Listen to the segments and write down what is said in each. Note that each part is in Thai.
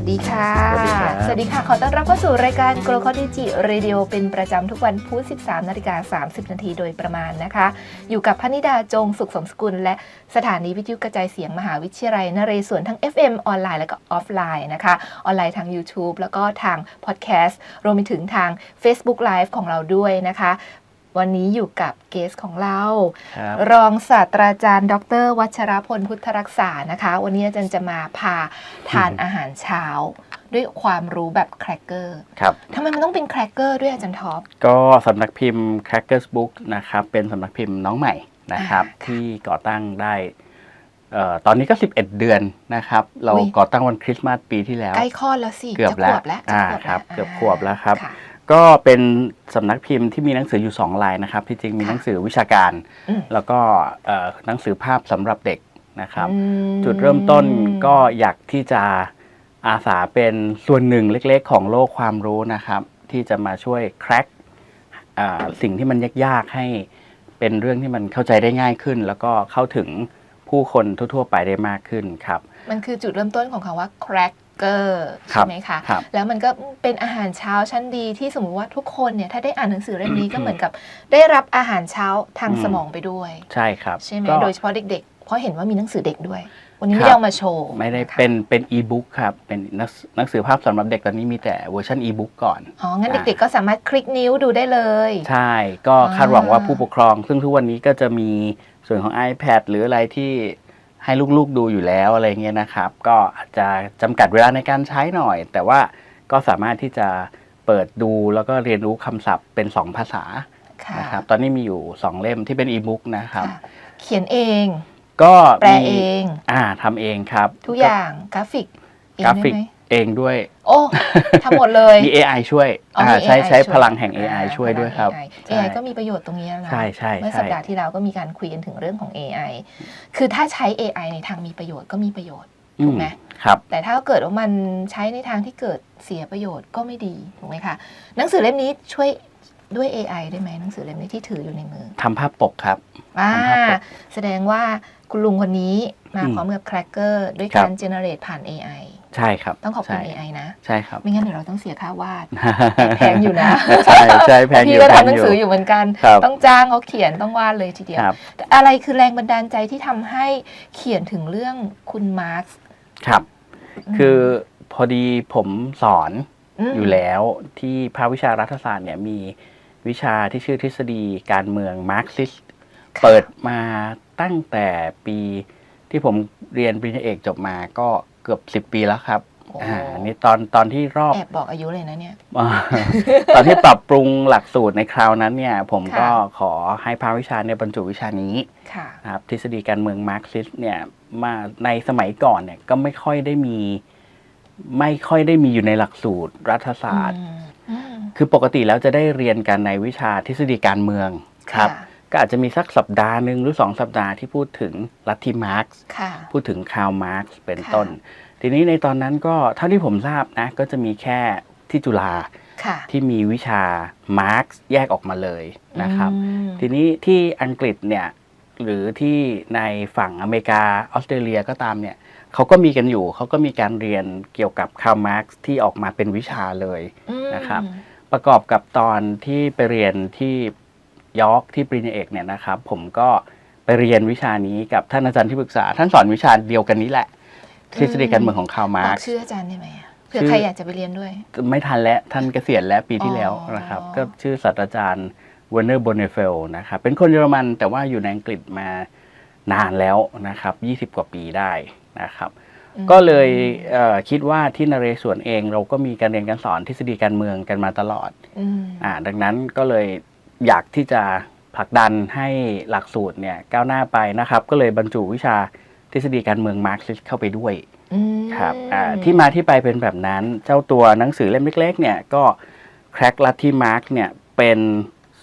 วัสดีค่ะ สวัสดีครับ สวัสดีค่ะ ขอต้อนรับเข้าสู่รายการ g l o c o d i g i Radio เป็นประจำทุกวันพุธ 13 นาฬิกา 30 นาทีโดยประมาณนะคะ อยู่กับพนิดาจงสุขสมสกุล และสถานีวิทยุกระจายเสียงมหาวิทยาลัยนเรศวรทั้ง FM ออนไลน์และก็ออฟไลน์นะคะ ออนไลน์ทาง YouTube แล้วก็ทางพอดแคสต์ รวมไปถึงทาง Facebook Live ของเราด้วยนะคะ วันนี้อยู่กับเกสของเราครับรองศาสตราจารย์ ดร วัชรพลพุทธรักษานะคะ วันนี้อาจารย์จะมาพาทานอืมอาหารเช้า ด้วยความรู้แบบแครกเกอร์ครับทำไมมันต้องเป็นแครกเกอร์ด้วยอาจารย์ท็อป ก็สำนักพิมพ์ Crackers Book นะครับ เป็นสำนักพิมพ์น้องใหม่นะครับอ่าค่ะที่ก่อตั้งได้เอ่อตอนนี้ก็ 11 เดือนนะครับ เราอุ๊ยก่อตั้งวันคริสต์มาสปีที่แล้ว ใกล้คลอดแล้วสิ เกือบจะแล้วขวบแล้วจะอ่าขวบครับแล้วเกือบขวบแล้วครับค่ะ ก็เป็นสำนักพิมพ์ที่มีหนังสืออยู่2ลายนะครับ ที่จริงมีค่ะหนังสือวิชาการ อืม แล้วก็เอ่อหนังสือภาพสำหรับเด็กนะครับ อืมจุดเริ่มต้นก็อยากที่จะอาสาเป็นส่วนหนึ่งเล็กๆ ของโลกความรู้นะครับ ที่จะมาช่วยแคร็กสิ่งที่มันยากๆให้เป็นเรื่องที่มันเข้าใจได้ง่ายขึ้น แล้วก็เข้าถึงผู้คนทั่วๆ ไปได้มากขึ้นครับ มันคือจุดเริ่มต้นของคำว่าแครก เกอร์ครัใช่บไหมคะ ครับแล้วมันก็เป็นอาหารเช้าชั้นดีที่สมมติว่าทุกคนเนี่ยถ้าได้อ่านหนังสือเล่มนี้ก็เหมือนกับ ได้รับอาหารเช้าทางอืม สมองไปด้วย ใช่ครับใช่ไหมก็ โดยเฉพาะเด็กๆ เพราะเห็นว่ามีหนังสือเด็กด้วย วันนี้ครับไม่ได้เอามาโชว์ไม่ได้นะคะเป็นเป็นอีบุ๊กครับเป็นหนังสือหนังสือภาพสำหรับเด็กตอนนี้มีแต่เวอร์ชันอีบุ๊กก่อน อ๋อ งั้นอ่า เด็กๆก็สามารถคลิกนิ้วดูได้เลย ใช่ ก็อ่าคาดหวังว่าผู้ปกครอง ซึ่งทุกวันนี้ก็จะมีส่วนของ iPad หรืออะไรที่ ให้ลูกๆดูอยู่แล้วอะไรเงี้ยนะครับ ก็อาจจะจำกัดเวลาในการใช้หน่อย แต่ว่าก็สามารถที่จะเปิดดูแล้วก็เรียนรู้คำศัพท์เป็น 2 ภาษาค่ะนะครับตอนนี้มีอยู่ 2 เล่มที่เป็นอีบุ๊กนะครับ ค่ะเขียนเอง ก็แปลมีเอง อ่าทำเองครับ ทุกอย่างกราฟิกเองกราได้ฟิก ไหม เองด้วย โอ้ทำหมดเลย มี AI ช่วยอ๋ออ่ามี ใช้ AI ใช้ช่วย พลังแห่งอ่า AI ช่วยด้วยครับพลัง AI ใช่ AI ก็มีประโยชน์ตรงนี้นะ ใช่ใช่เมื่อใช่สัปดาห์ที่แล้วก็มีการคุยกันถึงเรื่องของ AI คือถ้าใช้ AI ในทางมีประโยชน์ก็มีประโยชน์อืถูกไหมครับ แต่ถ้าเกิดว่ามันใช้ในทางที่เกิดเสียประโยชน์ก็ไม่ดีถูกไหมคะหนังสือเล่มนี้ช่วยด้วย AI ได้ไหมหนังสือเล่มนี้ที่ถืออยู่ในมือทำภาพปกครับ อ่าทำภาพปกแสดงว่าคุณลุงคนนี้มาอืมพร้อมกับแครกเกอร์ด้วยครักาบรเจเนเรตผ่าน AI ใช่ครับ ต้องขอบคุณใช่ AI นะ ใช่ครับ ไม่งั้นเดี๋ยวเราต้องเสียค่าวาด แพงอยู่นะ ใช่ใช่แพงอพี่ยู่ก็แพทำหนังสืออยู่เหมือนกันครับต้องจ้างเขาเขียนต้องวาดเลยทีเดียวครับแต่อะไรคือแรงบันดาลใจที่ทำให้เขียนถึงเรื่องคุณมาร์กซ์ครับ คือพอดีผมสอนมอยู่แล้วที่ภาควิชารัฐศาสตร์เนี่ยมีวิชาที่ชื่อทฤษฎีการเมืองมาร์กซิสค่ะเปิดมาตั้งแต่ปีที่ผมเรียนปริญญาเอกจบมาก็ เกือบ10ปีแล้วครับโอ้ อ่านี่ตอนตอนที่รอบ แอบบอกอายุเลยนะเนี่ย อ่า ตอนที่ปรับปรุงหลักสูตรในคราวนั้นเนี่ย ผมก็ค่ะ ขอให้ภาควิชาเนี่ยบรรจุวิชานี้ค่ะ นะครับทฤษฎีการเมืองมาร์กซิสเนี่ยมาในสมัยก่อนเนี่ยก็ไม่ค่อยได้มี ไม่ค่อยได้มีอยู่ในหลักสูตรรัฐศาสตร์ อืมอืมคือปกติแล้วจะได้เรียนกันในวิชาทฤษฎีการเมืองครับค่ะ ก็อาจจะมีสักสัปดาห์หนึ่งหรือสองสัปดาห์ที่พูดถึงลัทธิมาร์กซ์ค่ะพูดถึงคาร์ลมาร์กซ์เป็นค่ะต้น ทีนี้ในตอนนั้นก็เท่าที่ผมทราบนะ ก็จะมีแค่ที่จุฬาค่ะที่มีวิชามาร์กซ์แยกออกมาเลยนะครับอืมทีนี้ที่อังกฤษเนี่ยหรือที่ในฝั่งอเมริกาออสเตรเลียก็ตามเนี่ยเขาก็มีกันอยู่ เขาก็มีการเรียนเกี่ยวกับคาร์ลมาร์กซ์ที่ออกมาเป็นวิชาเลยอืมนะครับ ประกอบกับตอนที่ไปเรียนที่ ยอร์กที่ปริญญาเอกเนี่ยนะครับ ผมก็ไปเรียนวิชานี้กับท่านอาจารย์ที่ปรึกษา ท่านสอนวิชาเดียวกันนี้แหละทฤษฎีการเมืองของคาร์ลบมาอร์กกซ์ชื่ออาจารย์ได้ไหมอะเผื่อชื่อใครอยากจะไปเรียนด้วย ไม่ทันแล้วท่านเกษียณแล้วปีที่แล้วอ๋อนะครับ ก็ชื่อศาสตราจารย์เวอร์เนอร์โบเนเฟลนะครับ เป็นคนเยอรมันแต่ว่าอยู่ในอังกฤษมานานแล้วนะครับ 20 กว่าปีได้นะครับอืมก็เลยเอ่อคิดว่าที่นเรศวรเองเราก็มีการเรียนการสอนทฤษฎีการเมืองกันมาตลอดอืมอ่าดังนั้นก็เลย อยากที่จะผลักดันให้หลักสูตรเนี่ยก้าวหน้าไปนะครับ ก็เลยบรรจุวิชาทฤษฎีการเมืองมาร์กซิสเข้าไปด้วยอืมครับอ่าที่มาที่ไปเป็นแบบนั้น เจ้าตัวหนังสือเล่มเล็ก ๆ เนี่ยก็แคร็กลัทธิมาร์กเนี่ยเป็น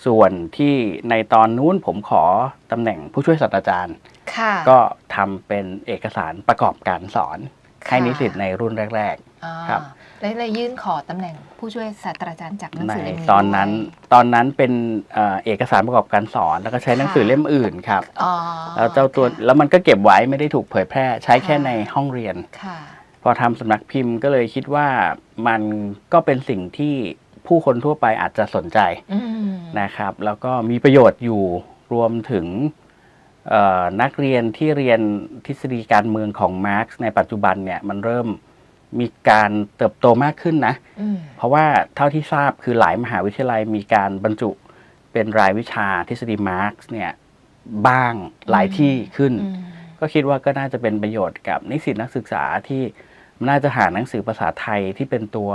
ส่วนที่ในตอนนู้นผมขอตำแหน่งผู้ช่วยศาสตราจารย์ค่ะก็ทำเป็นเอกสารประกอบการสอนค่ะให้นิสิตในรุ่นแรกอ่าครับ แล้วเลยยื่นขอตำแหน่งผู้ช่วยศาสตราจารย์จากหนังๆในสือเล่มนี้ตอนนั้นด้วยตอนนั้นเป็นเอ่อเอกสารประกอบการสอนแล้วก็ใช้หนังสือค่ะเล่มอื่นครับอ๋อแล้วเจ้าตัวค่ะแล้วมันก็เก็บไว้ไม่ได้ถูกเผยแพร่ ใช้แค่ค่ะในห้องเรียนค่ะพออทำสำนักพิมพ์ก็เลยคิดว่ามันก็เป็นสิ่งที่ผู้คนทั่วไปอาจจะสนใจอืมนะครับ แล้วก็มีประโยชน์อยู่รวมถึงเอ่อนักเรียนที่เรียนทฤษฎีการเมืองของมาร์กซ์ในปัจจุบันเนี่ยมันเริ่ม มีการเติบโตมากขึ้นนะอืมเพราะว่าเท่าที่ทราบคือหลายมหาวิทยาลัยมีการบรรจุเป็นรายวิชาทฤษฎีมาร์กซ์เนี่ยบ้างหลายที่ขึ้นอืมก็คิดว่าก็น่าจะเป็นประโยชน์กับนิสิตนักศึกษาที่น่าจะหาหนังสือภาษาไทยที่เป็นตัว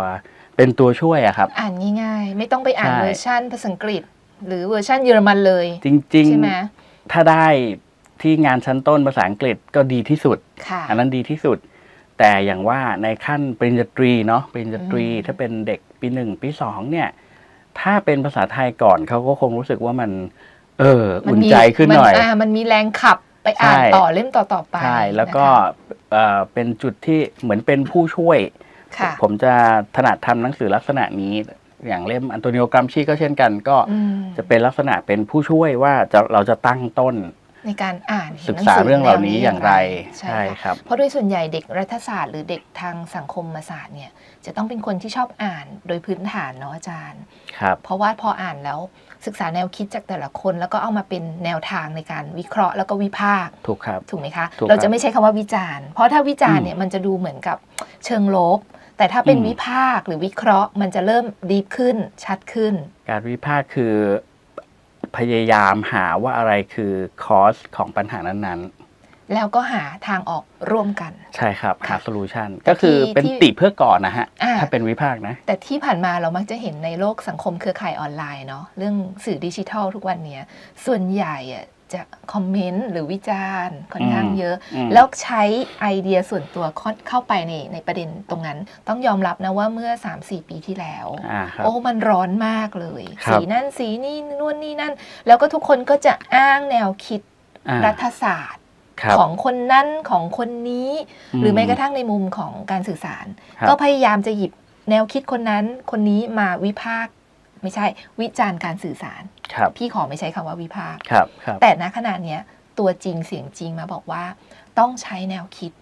เป็นตัวช่วยอะครับ อ่านง่ายๆ ไม่ต้องไปอ่านใช่เวอร์ชันภาษาอังกฤษ หรือเวอร์ชันเยอรมันเลย จริงใช่ไหมๆถ้าได้ที่งานชั้นต้นภาษาอังกฤษก็ดีที่สุดค่ะอันนั้นดีที่สุด แต่อย่างว่าในขั้นปริญญาตรีเนาะปริญญาตรีอืมถ้าเป็นเด็กปีหนึ่งปีสองเนี่ย ถ้าเป็นภาษาไทยก่อนเขาก็คงรู้สึกว่ามัน เอออุ่นมีใจขึ้นหน่อยมัมันมีแรงขับไปอ่านใช่ต่อเล่มต่อๆไปใช่แล้วก็นะคะเอ่อเป็นจุดที่เหมือนเป็นผู้ช่วยค่ะผมจะถนัดทำหนังสือลักษณะนี้อย่างเล่มอันโตนิโอกรัมชีก็เช่นกัน ก็อืมจะเป็นลักษณะเป็นผู้ช่วยว่าจะเราจะตั้งต้น ในการอ่านห็นศึกหนัษาสืเรื่องเหล่านี้แวอย่างไรใช่ใช่ค่ะครับ เพราะโดยส่วนใหญ่เด็กรัฐศาสตร์หรือเด็กทางสังคมศาสตร์เนี่ยจะต้องเป็นคนที่ชอบอ่านโดยพื้นฐานเนาะอาจารย์ครับเพราะว่าพออ่านแล้วศึกษาแนวคิดจากแต่ละคน แล้วก็เอามาเป็นแนวทางในการวิเคราะห์แล้วก็วิพากษ์ถูกครับถูกไหมคะถูกครับเราจะไม่ใช้คำว่าวิจารณ์ เพราะถ้าวิจารณ์เนี่ยมันจะดูเหมือนกับเชิงลบ แต่ถ้าเป็นอืมวิพากษ์หรือวิเคราะห์ มันจะเริ่มดีขึ้นชัดขึ้น การวิพากษ์คือ พยายามหาว่าอะไรคือคอสของปัญหานั้นแล้วก็หาทางออกร่วมกันๆใช่ครับ หาค่ะโซลูชันก็คือที่เป็นที่ติเพื่อก่อนนะฮะอ่าถ้าเป็นวิพากษ์นะ แต่ที่ผ่านมาเรามักจะเห็นในโลกสังคมเครือข่ายออนไลน์เนาะเรื่องสื่อดิจิทัลทุกวันเนี้ยส่วนใหญ่อะ จะคอมเมนต์หรือวิจารณ์ค่อนข้างอืมเยอะอืมแล้วใช้ไอเดียส่วนตัวเข้าเข้าไปในในประเด็นตรงนั้น ต้องยอมรับนะว่าเมื่อ 3-4 ปีที่แล้วอ่าครับโอ้มันร้อนมากเลยครับสีนั่นสีนี่นู่นนี่นั่น แล้วก็ทุกคนก็จะอ้างแนวคิดอ่ารัฐศาสตร์ครับของคนนั้นของคนนี้อืมหรือแม้กระทั่งในมุมของการสื่อสารครับก็พยายามจะหยิบแนวคิดคนนั้นคนนี้มาวิพากษ์ ไม่ใช่วิจารณ์การสื่อสารครับพี่ขอไม่ใช้คำว่าวิพากษ์ครับครับแต่ณขณะเนี้ยตัวจริงเสียงจริงมาบอกว่า ต้องใช้แนวคิด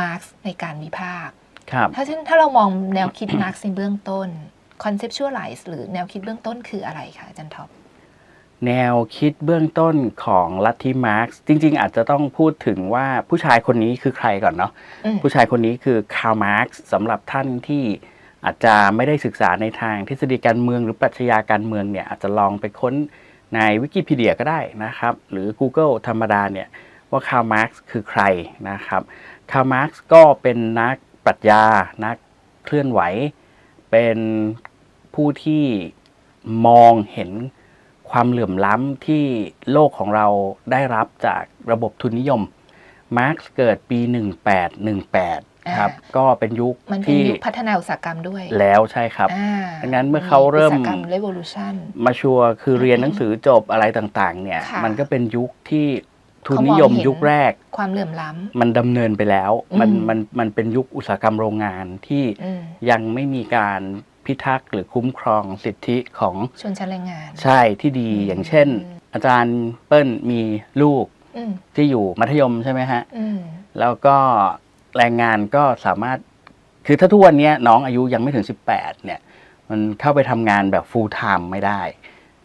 มาร์กในการวิพากษ์ครับถ้าเช่นถ้าเรามองแนวคิดมาร์กในเบื้องต้น conceptualize หรือแนวคิดเบื้องต้นคืออะไรคะอาจารย์ท็อปแนวคิดเบื้องต้นของลัทธิมาร์กซ์จริง ๆ อาจจะต้องพูดถึงว่าผู้ชายคนนี้คือใครก่อนเนาะอืมผู้ชายคนนี้คือคาร์มาร์กซ์สำหรับท่านที่ อาจจะไม่ได้ศึกษาในทางทฤษฎีการเมืองหรือปรัชญาการเมืองเนี่ยอาจจะลองไปค้นในวิกิพีเดียก็ได้นะครับ หรือ Google ธรรมดาเนี่ยว่าคาร์มาร์กคือใครนะครับคาร์มาร์กก็เป็นนักปรัชญานักเคลื่อนไหว เป็นผู้ที่มองเห็นความเหลื่อมล้ำที่โลกของเราได้รับจากระบบทุนนิยม มาร์กเกิดปี 1818 ครับอ่าก็เป็นยุคมันเป็นที่ยุคพัฒนาอุตสาหกรรมด้วย แล้วใช่ครับอ่าดังนั้นเมื่อเขาเริ่มอุตสาหกรรม revolution มาชัวร์คือเรียนหนังสือจบอะไรต่างๆ เนี่ยค่ะมันก็เป็นยุคที่ทุนเขามองนิยมเห็นยุคแรก ความเหลื่อมล้มันดำเนินไปแล้ว มันอืมมันมันเป็นยุคอุตสาหกรรมโรงงานที่ำอืมยังไม่มีการพิทักษ์หรือคุ้มครองสิทธิของชนชั้นแรงงาน ใช่ที่ดีอืมอย่างเช่น อาจารย์เปิ้ลมีลูกอืมที่อยู่มัธยมใช่ไหมฮะอืมแล้วก็ แรงงานก็สามารถคือถ้าทุกวันเนี้ยน้องอายุยังไม่ถึง 18 เนี่ย มันเข้าไปทำงานแบบ full time ไม่ได้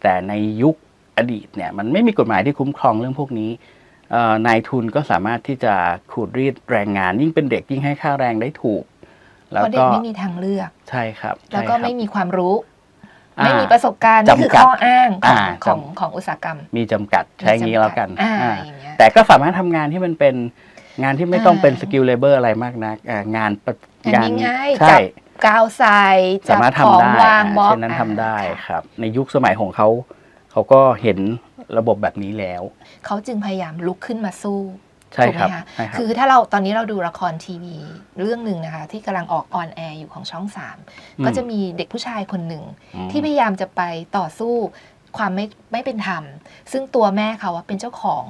แต่ในยุคอดีตเนี่ยมันไม่มีกฎหมายที่คุ้มครองเรื่องพวกนี้เอ่อนายทุนก็สามารถที่จะขูดรีดแรงงาน ยิ่งเป็นเด็กยิ่งให้ค่าแรงได้ถูกเพแล้วราะเด็กก็ไม่มีทางเลือก ใช่ครับ แล้วก็ใช่ครับไม่มีความรู้อ่าไม่มีประสบการณ์นี่คือจำกัดข้ออ้างของอ่าของจำของอุตสาหกรรม มีจำกัดใช้งี้แล้วกันอ่าอ่าอย่างเงี้ยแต่ก็สามารถทำงานที่มันเป็น งานที่ไม่ต้องเป็นอ่าสกิลเลเบอร์อะไรมากนักอ่างานประงานง่ายๆใช่จับกาวใส่จัสาบมารถของทำได้วางอ่าบล็อกเช่นนั้นทำได้อ่าครับ ในยุคสมัยของเขาเขาก็เห็นระบบแบบนี้แล้ว เขาจึงพยายามลุกขึ้นมาสู้ใช่ถูกครับไหมคะใช่ครับคือถ้าเราตอนนี้เราดูละครทีวีเรื่องหนึ่งนะคะ ที่กำลังออกออนแอร์อยู่ของช่องสามก็จะมีเด็กผู้ชายคนหนึ่งอืมที่พยายามจะไปต่อสู้ความไม่ไม่เป็นธรรม ซึ่งตัวแม่เขาอะเป็นเจ้าของ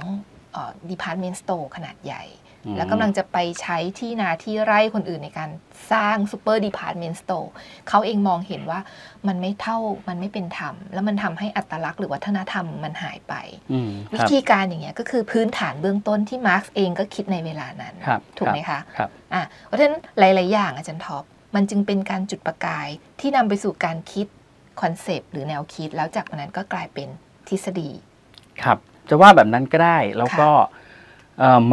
เอ่อ department store ขนาดใหญ่อืม แล้วกำลังจะไปใช้ที่นาที่ไร่คนอื่นในการสร้างซูเปอร์ดีพาร์ตเมนต์สโตร์เขาเองมองเห็นว่ามันไม่เท่ามันไม่เป็นธรรม แล้วมันทำให้อัตลักษณ์หรือวัฒนธรรมมันหายไปอืมวิครับธีการอย่างเงี้ยก็คือพื้นฐานเบื้องต้นที่มาร์กเองก็คิดในเวลานั้นครับถูกไหมคะครับอะเพราะฉะนั้นหลาย ๆ อย่างอาจารย์ท็อปมันจึงเป็นการจุดประกายที่นำไปสู่การคิดคอนเซปต์หรือแนวคิดแล้วจากวันนั้นก็กลายเป็นทฤษฎี ครับ จะว่าแบบนั้นก็ได้แล้วก็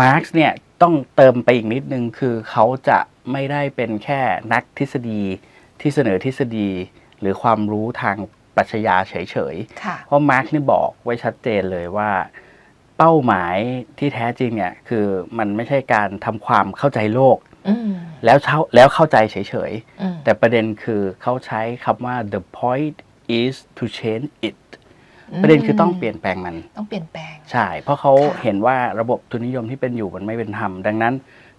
มาร์กเนี่ย ต้องเติมไปอีกนิดนึงคือเขาจะไม่ได้เป็นแค่นักทฤษฎีที่เสนอทฤษฎี หรือความรู้ทางปรัชญาเฉยค่ะๆเพราะมาร์กนี่บอกไว้ชัดเจนเลยว่า เป้าหมายที่แท้จริงเนี่ยคือมันไม่ใช่การทำความเข้าใจโลกอืมแล้วเช่าแล้วเข้าใจเฉยๆอืมแต่ประเด็นคือเขาใช้คำว่า the point is to change it ประเด็นคือต้องเปลี่ยนแปลงมัน ต้องเปลี่ยนแปลง ใช่ เพราะเขาค่ะเห็นว่าระบบทุนนิยมที่เป็นอยู่มันไม่เป็นธรรม ดังนั้น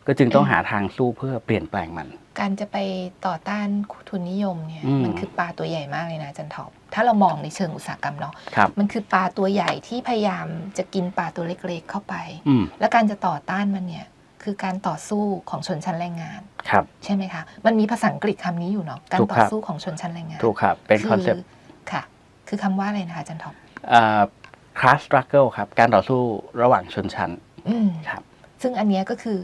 ก็จึงต้องหาทางสู้เพื่อเปลี่ยนแปลงมัน การจะไปต่อต้านทุนนิยมเนี่ยอืมมันคือปลาตัวใหญ่มากเลยนะอาจันท็อปถ้าเรามองในเชิงอุตสาหกรรมเนาะครับมันคือปลาตัวใหญ่ที่พยายามจะกินปลาตัวเล็กๆเข้าไปอืมและการจะต่อต้านมันเนี่ยคือการต่อสู้ของชนชั้นแรงงาน ครับ ใช่ไหมคะ มันมีภาษาอังกฤษคำนี้อยู่เนาะ การถูกต่อครับสู้ของชนชั้นแรงงาน ถูกครับ เป็นคอนเซปต์ ค่ะคือคำว่าอะไรนะคะอาจันท็อป class struggle ครับ การต่อสู้ระหว่างชนชั้นอืมครับซึ่งอันเนี้ยก็คือ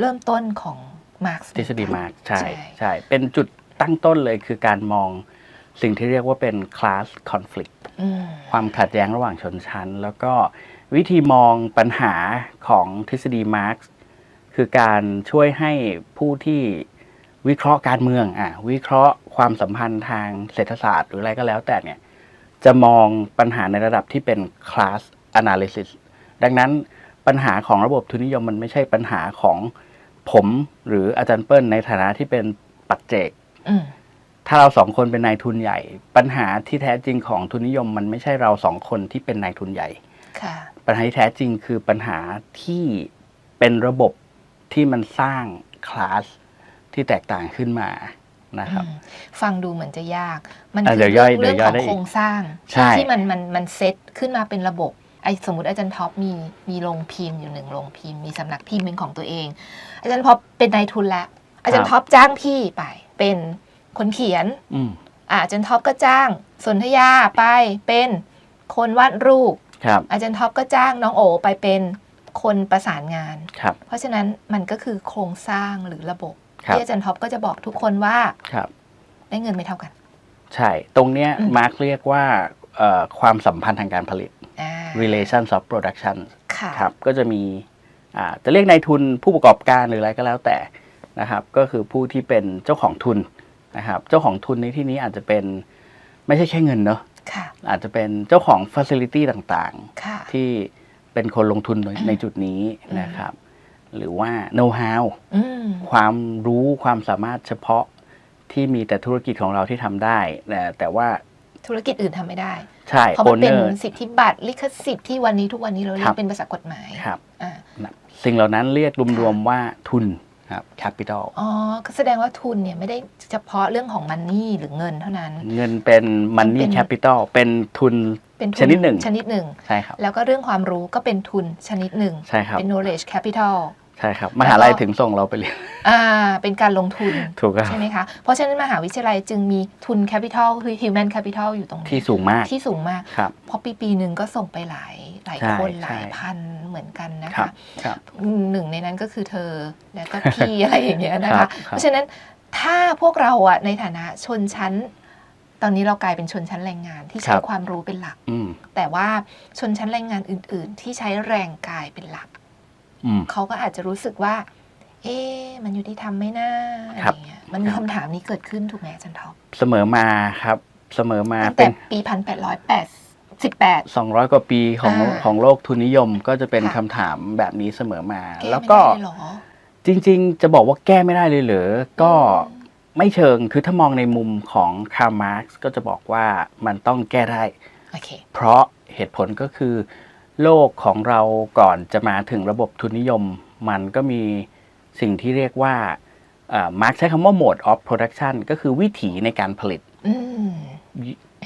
เริ่มต้นของมาร์กส์ทฤษฎีมาร์กใช่ใช่ ใช่ เป็นจุดตั้งต้นเลยคือการมองสิ่งที่เรียกว่าเป็น class conflict อืมความขัดแย้งระหว่างชนชั้น แล้วก็วิธีมองปัญหาของทฤษฎีมาร์กซ์คือการช่วยให้ผู้ที่วิเคราะห์การเมืองอะวิเคราะห์ความสัมพันธ์ทางเศรษฐศาสตร์หรืออะไรก็แล้วแต่เนี่ย จะมองปัญหาในระดับที่เป็น class analysis ดังนั้นปัญหาของระบบทุนนิยมมันไม่ใช่ปัญหาของผมหรืออาจารย์เปิ้ลในฐานะที่เป็นปัจเจกอืมถ้าเราสองคนเป็นนายทุนใหญ่ ปัญหาที่แท้จริงของทุนนิยม มันไม่ใช่เราสองคนที่เป็นนายทุนใหญ่ค่ะปัญหาที่แท้จริงคือปัญหาที่เป็นระบบที่มันสร้างคลาสที่แตกต่างขึ้นมา นะครับอืมฟังดูเหมือนจะยาก มันอะคืเดี๋ยวย่อยเรื่องเดี๋ยวย่ขอยองได้อีกโครงสร้างใช่ที่มันมันมันเซตขึ้นมาเป็นระบบไอ้สมมติอาจารย์ท็อปมีมีโรงพิมพ์อยู่หนึ่งโรงพิมพ์มีสำนักพิมพ์เป็นของตัวเอง อาจารย์ท็อปเป็นนายทุนแล้วอาจารย์ท็อปจ้างพี่ไป เป็นคนเขียนอืมอะอาจารย์ท็อปก็จ้างสนธยาไปเป็นคนวาดรูปครับอาจารย์ท็อปก็จ้างน้องโอไปเป็นคนประสานงานครับเพราะฉะนั้นมันก็คือโครงสร้างหรือระบบครับ ที่อาจารย์ท็อปก็จะบอกทุกคนว่าครับได้เงินไม่เท่ากัน ใช่ ตรงเนี้ยอืมมาร์กเรียกว่าเอ่อความสัมพันธ์ทางการผลิตอ่า relations of production ค่ะครับก็จะมีอ่าจะเรียกนายทุนผู้ประกอบการหรืออะไรก็แล้วแต่นะครับ ก็คือผู้ที่เป็นเจ้าของทุนนะครับ เจ้าของทุนในที่นี้อาจจะเป็นไม่ใช่แค่เงินเนอะค่ะอาจจะเป็นเจ้าของ Facility ต่างค่ะๆที่เป็นคนลงทุนในในจุดนี้อืมนะครับ หรือว่า know how อืมความรู้ความสามารถเฉพาะที่มีแต่ธุรกิจของเราที่ทำได้ แต่แต่ว่าธุรกิจอื่นทำไม่ได้ ใช่เพราะมันเป็น owner สิทธิบัตรลิขสิทธิ์ที่วันนี้ทุกวันนี้เราเรีครัยกบเป็นภาษากฎหมายครับอ่านะสิ่งเหล่านั้นเรียกรวมๆว่าทุนครับ capital อ๋อก็แสดงว่าทุนเนี่ยไม่ได้เฉพาะเรื่องของมันนี่หรือเงินเท่านั้น เงินเป็น money เป็น capital เป็นทุนเป็นทุชนิดหนึ่งชนิดหนึ่งใช่ครับแล้วก็เรื่องความรู้ก็เป็นทุนชนิดหนึ่งใช่ครับเป็น knowledge capital ใช่ครับมหาลัยถึงส่งเราไปเรียน อ่าเป็นการลงทุนถูกครับ ใช่ไหมคะ เพราะฉะนั้นมหาวิทยาลัยจึงมีทุน capital คือ human capital อยู่ตรงนี้ที่สูงมาก ที่สูงมาก ครับ เพราะปีปีหนึ่งก็ส่งไปหลายหลายใช่คนใช่หลายพันเหมือนกันนะครัคะ บครับ หนึ่งในนั้นก็คือเธอแล้วก็พี่ อะไรอย่างเงี้ยนะครัคะบครับ เพราะฉะนั้นถ้าพวกเราอะในฐานะชนชั้น ตอนนี้เรากลายเป็นชนชั้นแรงงานที่ใช้ความรู้เป็นหลัก อืม แต่ว่าชนชั้นแรงงานอื่น ๆ ที่ใช้แรงกายเป็นหลักอืม เขาก็อาจจะรู้สึกว่า เอ๊ะมันยุติธรรมไหมนะอะไรครับเงี้ยมันมีครับคำถามนี้เกิดขึ้นถูกไหมอาจันทอปเสมอมาครับ เสมอมาตั้งเป็แต่นปีพันแปดร้อยแปดสิบแปด200กว่าปีของอ่าของโลกทุนนิยมก็จะเป็นค่ะคำถามแบบนี้เสมอมาแก้แล้วไม่ก็ได้เลยเหรอจริง ๆ จะบอกว่าแก้ไม่ได้เลยเหรอก็ไม่เชิงคือถ้ามองในมุมของคาร์มาร์กก็จะบอกว่ามันต้องแก้ได้โอเคเพราะเหตุผลก็คือ โลกของเราก่อนจะมาถึงระบบทุนนิยม มันก็มีสิ่งที่เรียกว่ามาร์กใช้คำว่า mode of production ก็คือวิถีในการผลิตอืม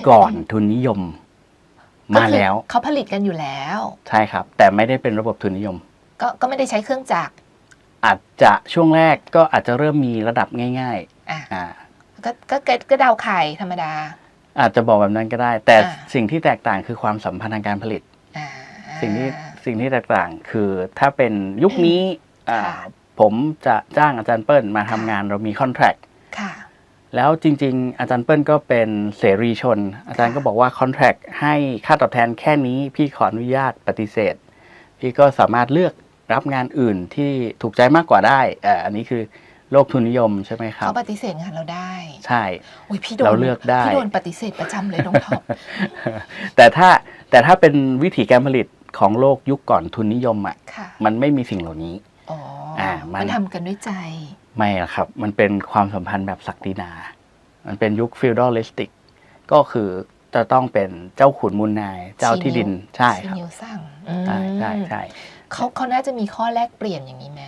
ก่อนทุนนิยม มาแล้วก็คือเขาผลิตกันอยู่แล้ว ใช่ครับ แต่ไม่ได้เป็นระบบทุนนิยม ก็ก็ไม่ได้ใช้เครื่องจักรอาจจะช่วงแรกก็อาจจะเริ่มมีระดับง่ายอะๆอ่าก็ก็ก็ก็เดาไข่ธรรมดา อาจจะบอกแบบนั้นก็ได้ แต่อ่าสิ่งที่แตกต่างคือความสัมพันธ์ทางการผลิตอ่า สิ่งที่สิ่งที่แตกต่างคือถ้าเป็นยุคนี้อ่าค่ะผมจะจ้างอาจารย์เปิ้ลมาทำงานเรามีคอนแท c t ค่ะแล้วจริง ๆ อาจารย์เปิ้ลก็เป็นเสรีชน อาจารย์ก็บอกว่าคอนแท c t ให้ค่าตอบแทนแค่นี้พี่ขออนุญาตปฏิเสธ พี่ก็สามารถเลือกรับงานอื่นที่ถูกใจมากกว่าได้เอ่ออันนี้คือโลกทุนนิยมใช่ไหมครับเขาปฏิเสธงานเราได้ ใช่โอ้ยพี่โดนเราเลือกได้พี่โดนปฏิเสธประจำเลยน้องท็อปแต่ถ้าแต่ถ้าเป็นวิธีการผลิต ของโลกยุคก่อนทุนนิยมอะค่ะมันไม่มีสิ่งเหล่านี้อ๋ออามันมันทำกันด้วยใจ ไม่อะครับ มันเป็นความสัมพันธ์แบบศักดินา มันเป็นยุคฟิวดอลิสติก ก็คือจะต้องเป็นเจ้าขุนมูลนาย เจ้าที่ดินใช่ครับซีนิวสั่งใช่ใช่อืมใช่เขาเขาน่าจะมีข้อแลกเปลี่ยนอย่างนี้ไหม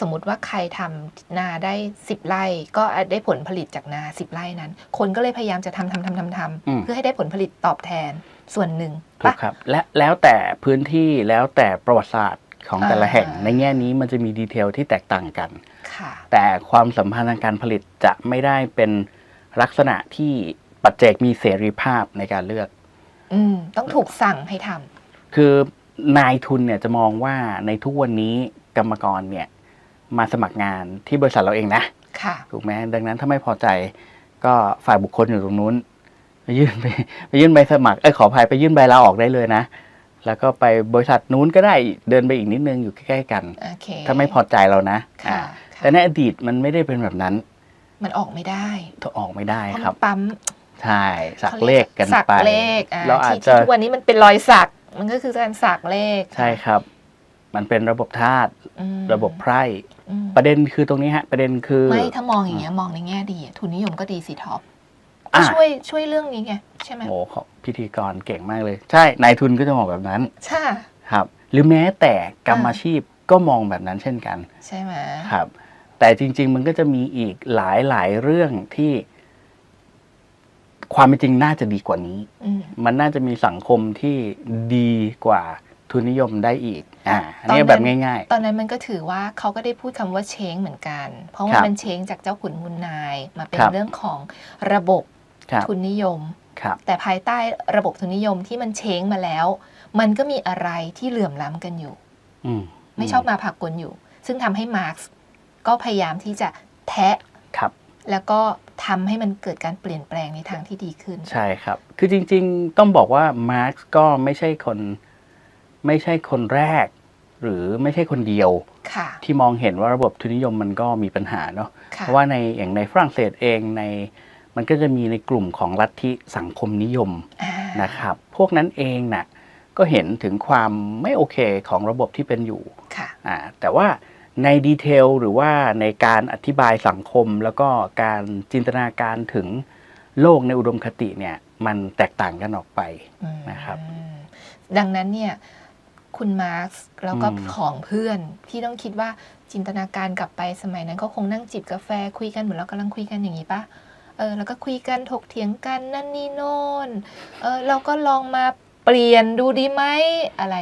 สมมติว่าใครทำนาได้สิบไร่ก็ได้ผลผลิตจากนาสิบไร่นั้น คนก็เลยพยายามจะทำทำทำทำทอืมำเพื่อให้ได้ผลผลิตตอบแทน ส่วนหนึ่งถูปะกครับ และแล้วแต่พื้นที่แล้วแต่ประวัติศาสตร์ของแต่ละอ่าแห่ง ในแง่นี้มันจะมีดีเทลที่แตกต่างกันค่ะแต่ความสัมพันธ์ทางการผลิตจะไม่ได้เป็นลักษณะที่ปัจเจกมีเสรีภาพในการเลือกอืมต้องถูกสั่งให้ทำคือนายทุนเนี่ยจะมองว่าในทุกวันนี้กรรมกรเนี่ย มาสมัครงานที่บริษัทเราเองนะ ค่ะ ถูกไหมดังนั้นถ้าไม่พอใจก็ฝ่ายบุคคลอยู่ตรงนู้น ไปยื่นไปไปยื่นใบสมัครเอ้ยขออภัยไปยื่นใบลาออกได้เลยนะ แล้วก็ไปบริษัทนู้นก็ได้เดินไปอีกนิดนึงอยู่ใกล้ๆกันโอเคถ้าไม่พอใจเรานะค่ะอ่าค่ะแต่ในอดีตมันไม่ได้เป็นแบบนั้น มันออกไม่ได้ถ้าออกไม่ได้เพราะคมัรับนปั๊มใช่สักเลขกันสักไปเลขอ่าเราอาจที่จะที่ทุกวันนี้มันเป็นรอยสัก มันก็คือการสักเลขใช่ครับ มันเป็นระบบธาตุอืมระบบไพร่อืมประเด็นคือตรงนี้ฮะ ประเด็นคือไม่ถ้ามองอย่างเงี้ยมองในแง่ดีอะทุนนิยมก็ดีสิท็อป ก็อะ ช่วยช่วยเรื่องนี้ไงใช่ไหมโอ้ขอพิธีกรเก่งมากเลย ใช่นายทุนก็จะมองแบบนั้นใช่ครับ หรือแม้แต่กรรมอ่าอาชีพก็มองแบบนั้นเช่นกันใช่ไหมครับ แต่จริง ๆ มันก็จะมีอีกหลายหลายๆเรื่องที่ ความเป็นจริงน่าจะดีกว่านี้ อืม มันน่าจะมีสังคมที่ดีกว่าทุนนิยมได้อีก อ่าอันตอนนี้นั้น แบบง่าย ตอนนั้นมันก็ถือว่าเขาก็ได้พูดคำว่าเชงเหมือนกัน เพราะว่าครับมันเชงจากเจ้าขุนมุนนายมาเป็นครับ เรื่องของระบบๆครับ ทุนนิยมครับแต่ภายใต้ระบบทุนนิยมที่มันเชงมาแล้ว มันก็มีอะไรที่เหลื่อมล้ำกันอยู่อืมไม่ชอบมาพากลอยู่ ซึ่งทำให้มาร์กซ์ก็พยายามที่จะแทะครับแล้วก็ทำให้มันเกิดการเปลี่ยนแปลงในทางที่ดีขึ้น ใช่ครับ คือจริง ๆ ต้องบอกว่ามาร์กก็ไม่ใช่คนไม่ใช่คนแรก หรือไม่ใช่คนเดียวค่ะที่มองเห็นว่าระบบทุนนิยมมันก็มีปัญหาเนาะค่ะเพราะว่าในอย่างในฝรั่งเศสเองใน มันก็จะมีในกลุ่มของลัทธิสังคมนิยมอ่านะครับ พวกนั้นเองน่ะก็เห็นถึงความไม่โอเคของระบบที่เป็นอยู่ค่ะอ่าแต่ว่าในดีเทลหรือว่าในการอธิบายสังคมแล้วก็การจินตนาการถึงโลกในอุดมคติเนี่ยมันแตกต่างกันออกไปอืมนะครับ ดังนั้นเนี่ยคุณมาร์กซ์แล้วก็อืมของเพื่อนที่ต้องคิดว่าจินตนาการกลับไปสมัยนั้นเขาคงนั่งจิบกาแฟคุยกันเหมือนเรากำลังคุยกันอย่างนี้ปะ เออแล้วก็คุยกันถกเถียงกันนั่นนี่โน่นเออเราก็ลองมาเปลี่ยนดูดีไหมอะไร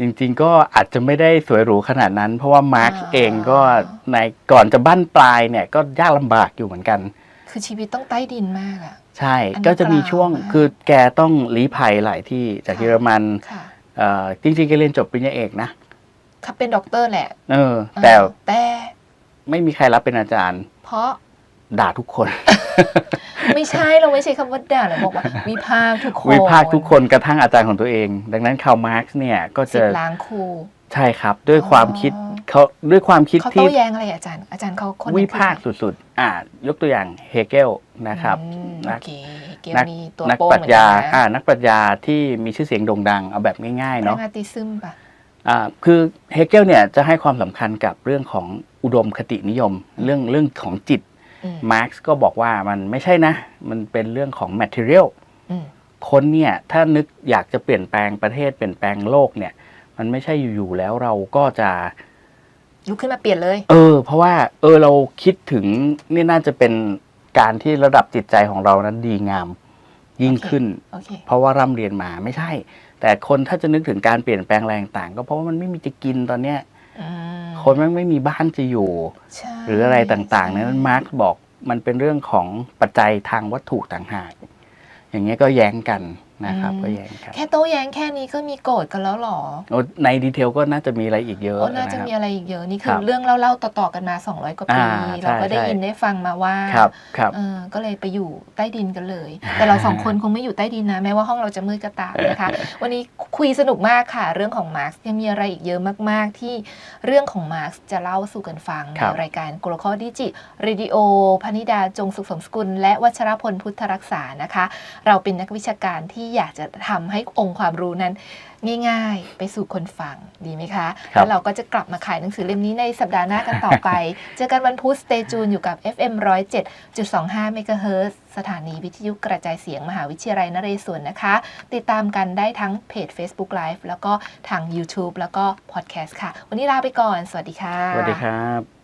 จริงๆก็อาจจะไม่ได้สวยหรูขนาดนั้น เพราะว่ามาร์กอ่าเองก็ในก่อนจะบั้นปลายเนี่ยก็ยากลำบากอยู่เหมือนกัน คือชีวิตต้องใต้ดินมากอะใช่อันนี้ก็จะมีช่วงเปล่ามากคือแกต้องลี้ภัยหลายที่จากค่ะเยอรมันค่ะเอ่อจริงๆแกเรียนจบปริญญาเอกนะเขาเป็นด็อกเตอร์แหละ เออ แต่เออแต่ไม่มีใครรับเป็นอาจารย์ เพราะด่าทุกคน ไม่ใช่เราไม่ใช่คำว่าด่าเราบอกว่าวิพากษ์ทุกคนวิพากษ์ทุกคนกระทั่งอาจารย์ของตัวเอง ดังนั้นคาร์ลมาร์กซ์เนี่ยก็สิจะบล้างครูใช่ครับ ด้วยอ๋อความคิดเขาด้วยความคิดเขาที่โต้แย้งอะไรอาจารย์อาจารย์เขาคนนั้นวิพากษ์สุดๆ อ่ายกตัวอย่างเฮเกลนะครับอืมนัโอกเคเกมนักนี้ตัวนักโป้งปรัชเหมือนญากันอ่านะนักปรัชญาที่มีชื่อเสียงโด่งดังเอาแบบง่ายๆแปลเนาะงอาร์ติซึมป่ะอ่าคือเฮเกลเนี่ยจะให้ความสำคัญกับเรื่องของอุดมคตินิยม เรื่องเรื่องของจิตอื มมาร์กซ์ก็บอกว่ามันไม่ใช่นะ มันเป็นเรื่องของ material อืมคนเนี่ยถ้านึกอยากจะเปลี่ยนแปลงประเทศเปลี่ยนแปลงโลกเนี่ย มันไม่ใช่อยู่ๆแล้วเราก็จะลุกขึ้นมาเปลี่ยนเลย เออ เพราะว่า เออเราคิดถึงนี่น่าจะเป็นการที่ระดับจิตใจของเรานั้นดีงาม ยิ่งโอเคขึ้นโอเคเพราะว่าร่ำเรียนมาไม่ใช่ แต่คนถ้าจะนึกถึงการเปลี่ยนแปลงแรงต่าง ก็เพราะว่ามันไม่มีจะกินตอนเนี้ยอืม คนแม่งไม่มีบ้านจะอยู่ใช่หรืออะไรต่างๆใช่นั้นมาร์กบอกมันเป็นเรื่องของปัจจัยทางวัตถุต่างหากอย่างเงี้ยก็แย้งกัน นะครับก็แย้งกันแค่โต้แย้งแค่นี้ก็มีโกรธกันแล้วเหรอโอ้ในดีเทลก็น่าจะมีอะไรอีกเยอะโอ้น่าจะครับมีอะไรอีกเยอะนี่คืครัอบเรื่องเล่าๆต่อๆกันมา 200 กว่าปีอ่าใช่เราก็ได้ใช่ยินได้ฟังมาว่าครับครับเออก็เลยไปอยู่ใต้ดินกันเลย แต่เราสองคนคงไม่อยู่ใต้ดินนะแม้ว่าห้องเราจะมืดก็ตามนะคะ วันนี้คุยสนุกมากค่ะ เรื่องของมาร์กยังมีอะไรอีกเยอะมาก ๆ ที่เรื่องของมาร์กจะเล่าสู่กันฟังครัในบรายการ g l o c a l Digi Radio พนิดาจงสุขสมสกุล และวัชรพลพุทธรักษานะคะ เราเป็นนักวิชาการที่อยากจะทำให้องค์ความรู้นั้นง่ายๆ ไปสู่คนฟังดีไหมคะครับแล้วเราก็จะกลับมาขายหนังสือเล่มนี้ในสัปดาห์หน้ากันต่อไป เจอกันวันพุธ Stay Tune อยู่กับ FM 107.25 MHz สถานีวิทยุกระจายเสียงมหาวิทยาลัยนเรศวรนะคะ ติดตามกันได้ทั้งเพจ Facebook Live แล้วก็ทาง YouTube แล้วก็ Podcast ค่ะ วันนี้ลาไปก่อน สวัสดีค่ะ สวัสดีครับ